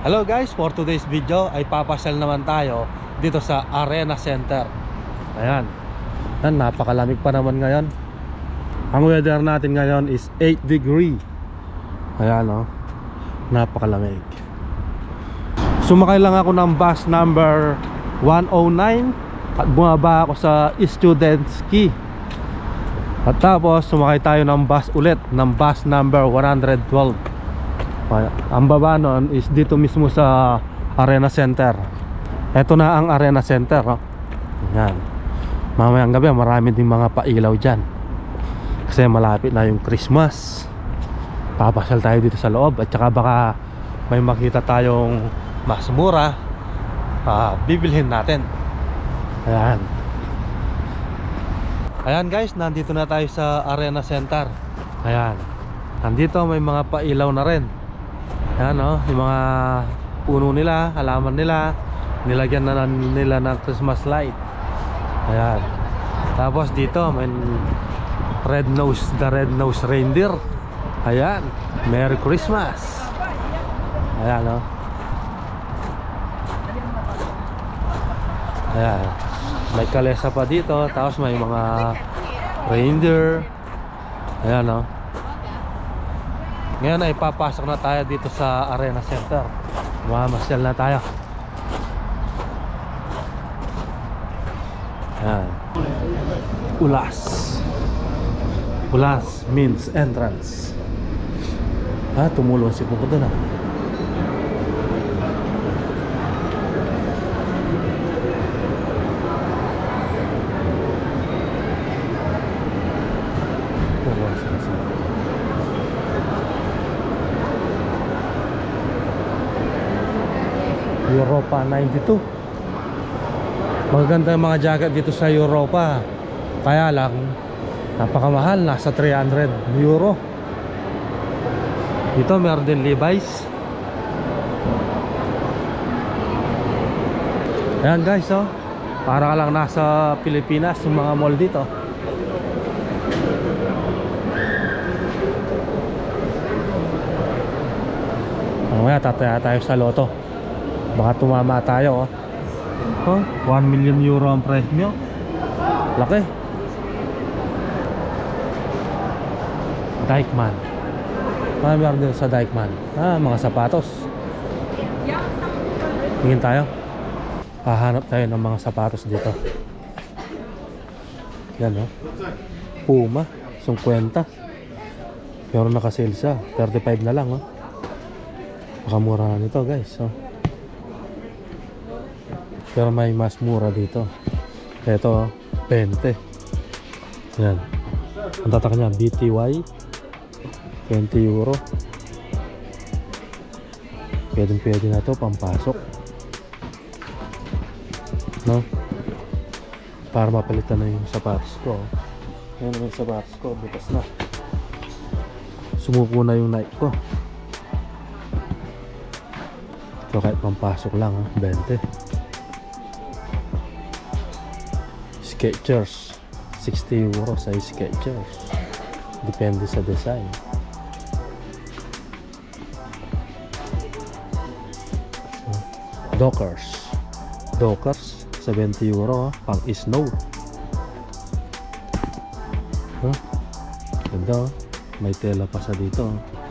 Hello guys, for today's video ay papasal naman tayo dito sa Arena Center. Ayan. Yan, napakalamig pa naman ngayon. Ang weather natin ngayon is 8 degree. Ayan oh. Napakalamig. Sumakay lang ako ng bus number 109 at bumaba ako sa student's key. At tapos sumakay tayo ng bus ulit ng bus number 112. Ang baba nun is dito mismo sa Arena Center. Ito na ang Arena Center. Oh. Yan. Mamayang gabi marami ding mga pailaw dyan. Kasi malapit na yung Christmas. Papasal tayo dito sa loob at saka baka may makita tayong mas mura. Ah, bibilhin natin. Ayan. Ayan guys, nandito na tayo sa Arena Center. Ayan. Nandito may mga pailaw na rin. Ayan oh, yung mga puno nila, halaman nila, nilagyan na nila ng Christmas light. Ayan. Tapos dito may red nose, the red nose reindeer. Ayan. Merry Christmas. Ayan oh. Ayan. May kalesa pa dito, tapos may mga reindeer. Ayan oh. Ngayon ay papasok na tayo dito sa Arena Center. Mamasyal na tayo. Ayan. Ulas. Ulas means entrance. Ah, tumulong si Puko doon ah. Tumulong siya sa Europa 92 Magaganda yung mga jacket dito sa Europa. Kaya lang Napakamahal, nasa 300 euro. Dito meron din Levi's. Ayan guys oh. Para ka lang nasa Pilipinas Yung mga mall dito Mamaya tataya tayo sa loto Baka tumama tayo oh. Oh, 1 million euro ang premyo. Laki. Dykman. Ano meron din sa Dykman? Ah, mga sapatos. Tingin tayo. Hahanap tayo ng mga sapatos dito. Yan oh. Puma, 50. Pero nakasale siya. 35 na lang oh. Makamura na nito guys. Oh. Pero may mas mura dito. Ito, 20. Yan. Ang tatak niya, BTY. 20 euro. Pwedeng pwede na to pampasok. No? Para mapalitan na yung sapatos ko. Yan yung sapatos ko, bukas na. Sumuko na yung Nike ko. So kahit pampasok lang, ah, 20. Skechers 60 euro sa Skechers depende sa design Dockers Dockers 70 euro ah, pang snow huh? ganda oh. may tela pa sa dito oh.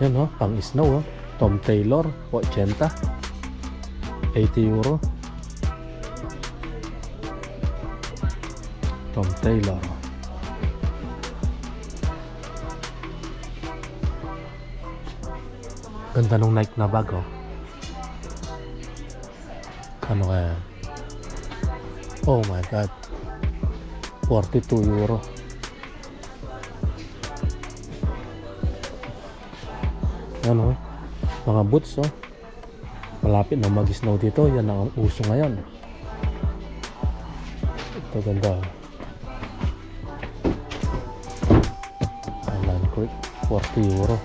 Yan oh, pang snow oh. Tom Taylor, 80. 80 euro. Tom Taylor. Ganda nung Nike na bag oh. Ano kaya? Oh my god. 42 euro. Ano? Mga boots oh. Malapit na mag-snow dito. Yan ang uso ngayon. Ito ganda. Island Creek. 40 euro.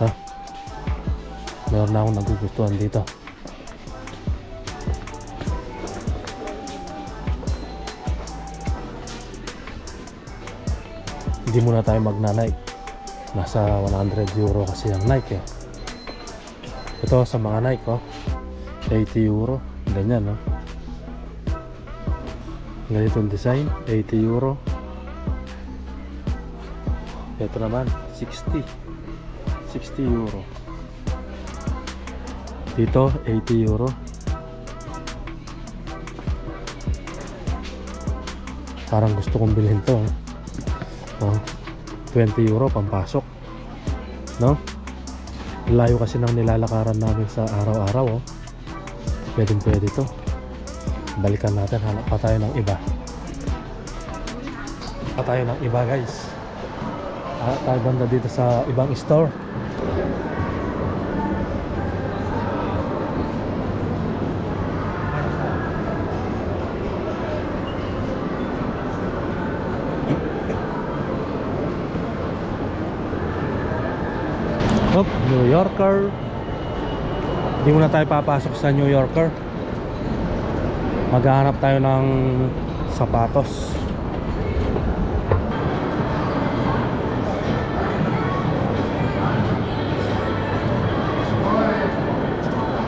Ha? Meron na akong nagugustuhan dito. Hindi muna tayo magna-Nike. Nasa 100 euro kasi ang Nike eh. Ito sa mga Nike oh. 80 euro. Ganyan no. Ganitong design, 80 euro. Ito naman, 60. 60 euro. Dito, 80 euro. Parang gusto kong bilhin to. ah. Oh, 20 euro pampasok. No? Layo kasi ng nilalakaran namin sa araw-araw. Oh. Pwedeng pwede to. Balikan natin, hanap pa tayo ng iba. Pa tayo ng iba guys. Ah, tayo banda dito sa ibang store. Hop, New Yorker. Hindi muna tayo papasok sa New Yorker. Maghahanap tayo ng sapatos.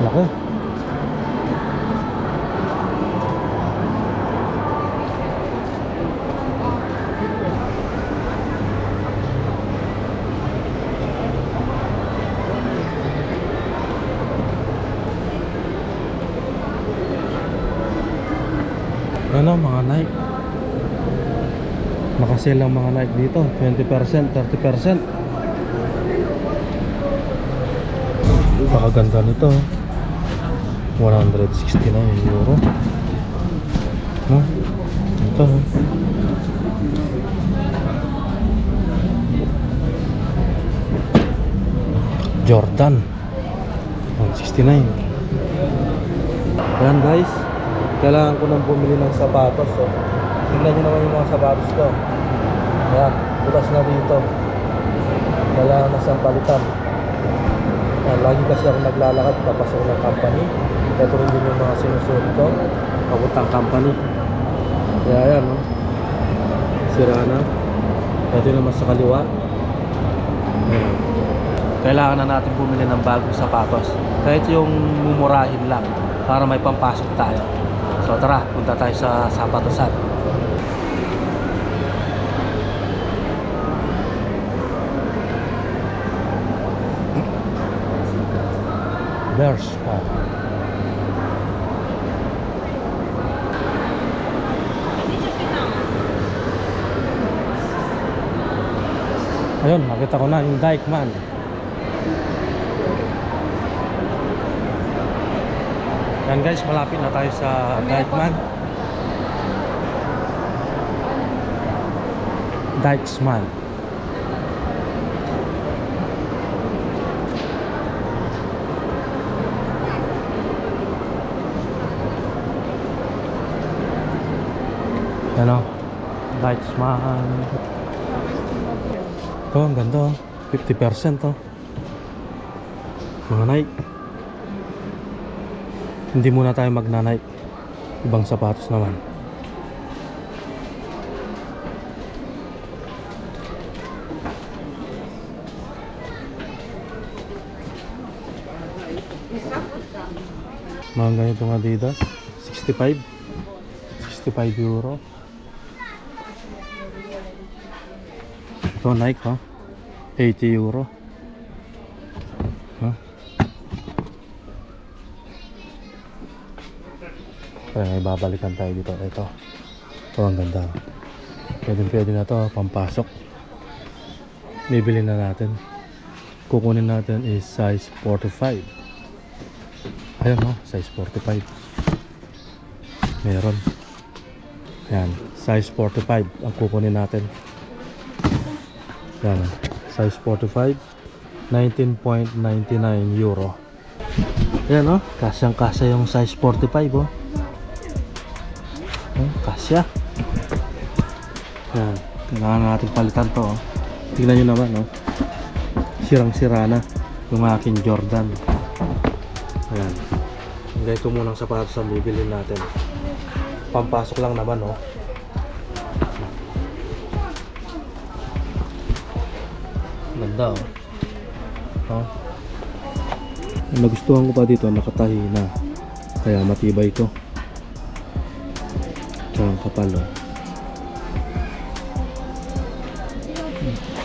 Laki. Ano, mga Nike. Nakasale ang mga Nike dito. 20%, 30%. Napakaganda nito. 169 euro. No? Ito. Jordan. 169. Ayan guys. Kailangan ko nang bumili ng sapatos. Oh. Tingnan nyo naman yung mga sapatos ko. Ayan. Bukas na dito. Kailangan na siyang palitan. Ayan, lagi kasi ako naglalakad papasok ng company. Ito rin din yung mga sinusuot ko. Papuntang company. Kaya ayan, no? Sira na. Ito naman sa kaliwa. Ayan. Kailangan na natin bumili ng bagong sapatos. Kahit yung mumurahin lang para may pampasok tayo. So tara, punta tayo sa sapatosan. Bershka. Ayun, nakita ko na yung Dykeman. Yan guys, malapit na tayo sa Dykeman. Dykesman. Ano? Dykesman. Ito, ang ganda oh. 50% oh. Mga Nike. Hindi muna tayo magna-Nike. Ibang sapatos naman. Mga ganitong Adidas. 65. 65 euro. Ito Nike ha. 80 euro. Ha? Kaya may babalikan tayo dito. Ito. Ito ang ganda. Pwede pwede na to pampasok. Bibili na natin. Kukunin natin is size 45. Ayun no, size 45. Meron. Yan, size 45 ang kukunin natin. Yan, size 45. 19.99 euro. Yan no, kasyang kasya yung size 45 oh. Oh, kasya. Yan, kailangan natin palitan to oh. Tingnan nyo naman oh. Sirang-sira na yung aking Jordan. Ayan. Ganito munang sapatos ang bibili natin. Pampasok lang naman oh. Ganda oh. Oh. Nagustuhan ko pa dito, nakatahi na. Kaya matibay ito. Tsaka ang kapal oh.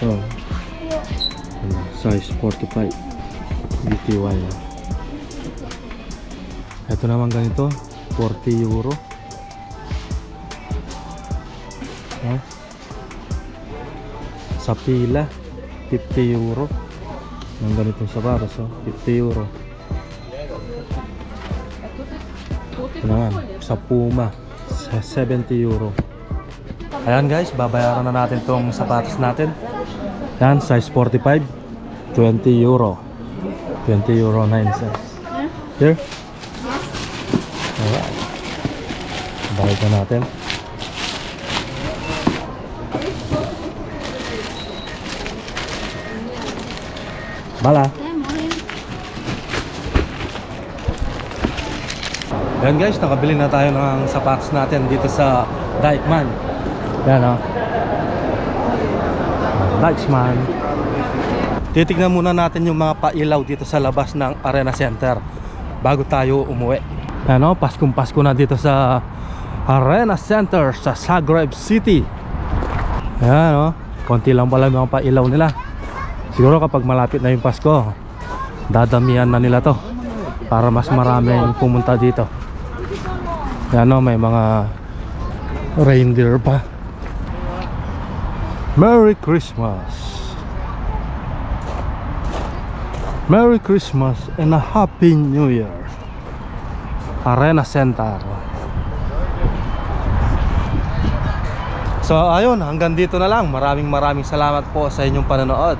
Oh. Size 45. BTY. oh. Ito naman ganito, 40 euro. Oh. Sa pila, 50 euro. Ang ganitong sapatos, oh, 50 euro. Ito naman, sa Puma, sa 70 euro. Ayan guys, babayaran na natin tong sapatos natin. Yan, size 45, 20 euro. 20 euro 9 cents. Here? Alright. Bayad na natin. Bala. Yan guys, nakabili na tayo ng sapatos natin dito sa Dykman. Yan o. Dykman. Titignan muna natin yung mga pailaw dito sa labas ng Arena Center bago tayo umuwi. Yan o, Paskong Pasko na dito sa Arena Center sa Zagreb City. Yan o, konti lang pala yung mga pailaw nila. Siguro kapag malapit na yung Pasko, dadamihan na nila to para mas maraming pumunta dito. Yan o, may mga reindeer pa. Merry Christmas! Merry Christmas and a Happy New Year! Arena Center. So ayun, hanggang dito na lang. Maraming maraming salamat po sa inyong panonood.